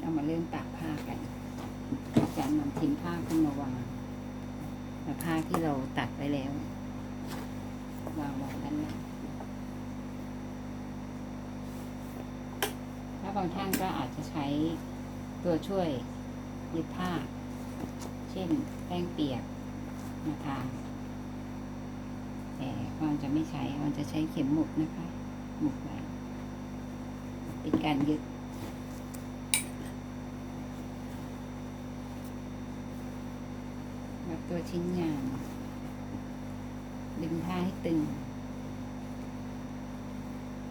เอามาเริ่มตากผ้ากันการนำทิ้งผ้าขึ้นมาวางแล้วผ้าที่เราตัดไว้แล้ววางไว้ด้านหน้าถ้าบางท่านก็อาจจะใช้ตัวช่วยยึดผ้า เช่นแป้งเปียกมาทาแต่มันจะไม่ใช้มันจะใช้เข็มหมุดนะคะ หมุดไว้เป็นการยึด วัด ตัวชิ้นงาน ดึงผ้าให้ตึง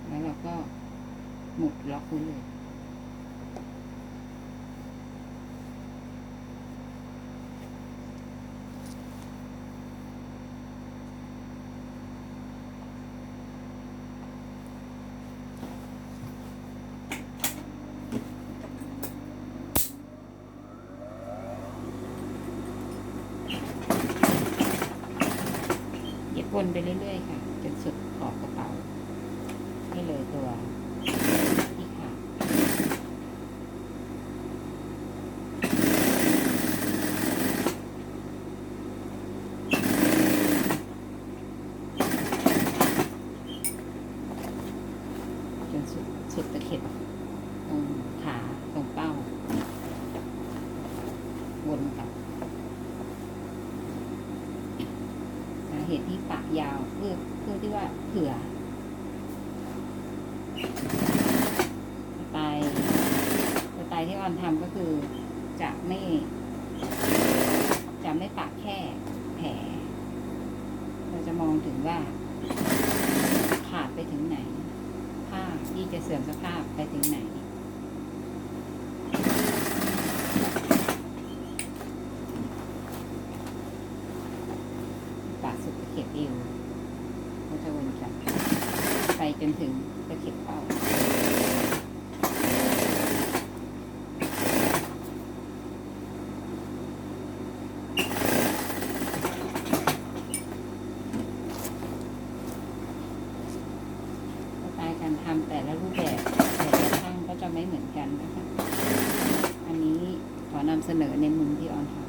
แล้วเราก็หมุดล็อกไว้เลย วนไปเรื่อย ๆ ค่ะ จนสุดขอบกระเป๋าให้เลยตัวที่ขาดจนสุดสุดตะเข็บตรงขาตรงเป้า วนกลับ สา เหตุที่ปากยาวเพื่อเพื่อที่ว่าเผื่อ สไตล์สไตล์ที่ออนทำก็คือจะไม่ จะไม่ปากแค่แผลเราจะมองถึงว่า ขาดไปถึงไหน ผ้าที่จะเสื่อมสภาพไปถึงไหน ปากสุดตะเข็บเอวก็จะวนกลับไปจนถึงตะเข็บเป้าสไตล์การทำแต่ละรูปแบบแต่ละช่างก็จะไม่เหมือนกันนะคะ อันนี้ขอนำเสนอในมุมที่ออนทำ